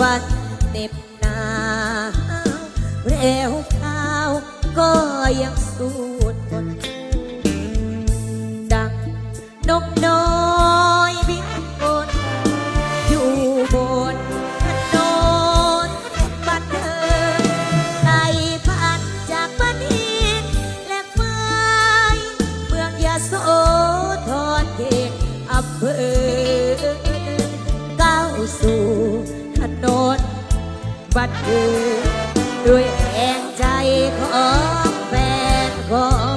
วันเหน็บหนาวเร็วพราวก็ยังสู้ทนดังนกน้อยบินบนอยู่บนถนนบ้านเดินไต่ผ่านจากบ้านหินและไม้เมืองยาโสธรเขตอำเภอก้าวสู่ โนนบัดดูด้วยแรงใจของแฟนคอง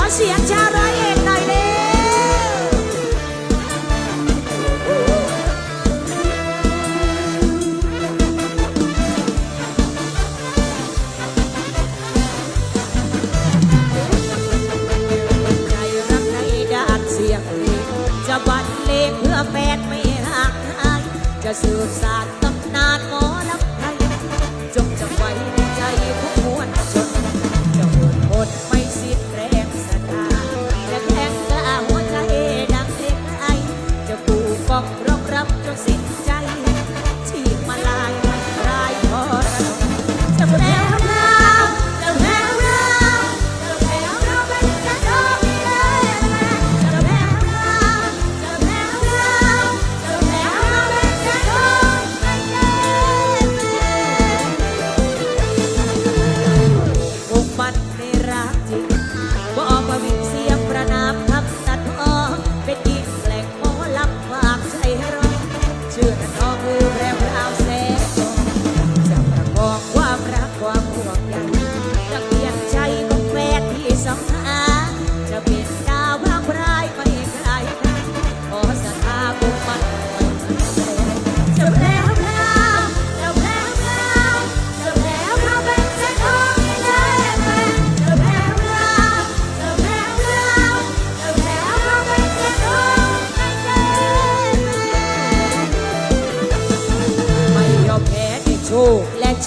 อเสียงชาวร้อยเอ็ดหน่อยเร็วใจรักในด้านเสียงเพลงจะบรรเลงเพื่อแฟนไม่ห่างหายจะสืบสานตำนาน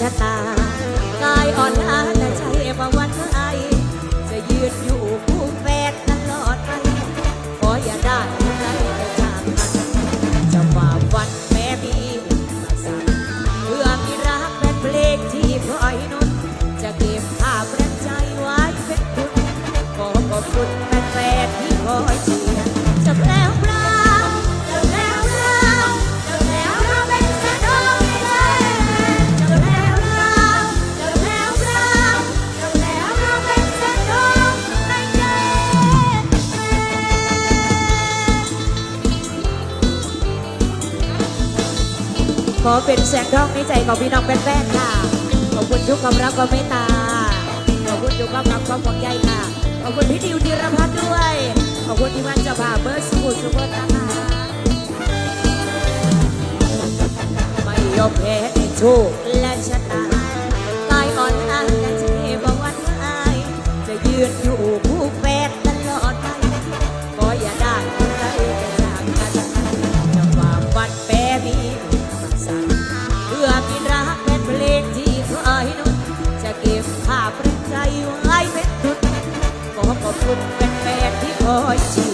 ชะตา กายอ่อนล้าแต่ใจมาวันไหวจะยืนอยู่คู่แฟนตลอดไปขออย่าได้ใครไปจากกันจะฝ่าฟันแม้มีมาสั่งเพื่อมีรักเป็นเพลงที่พลอยนุนจะเก็บภาพแรงใจไว้เป็นคุณขอขอบคุณแฟนๆที่คอยเชียร์จะแปลวพราว อเป็นแสงทองในใจของพี่น้องแป้นๆค่ะขอบคุณทุกความรักความเมตตาขอบคุณทุกความรักความห่วงใยค่ะขอบคุณพี่ดิวธีรพัฒน์ด้วยขอบคุณที่มันจะพาเบอร์สมุทรสุพรรณนะคะไม่ยอมแพ้ในโชคและชะตาุดเป็นแฟนๆที่คอยเชีย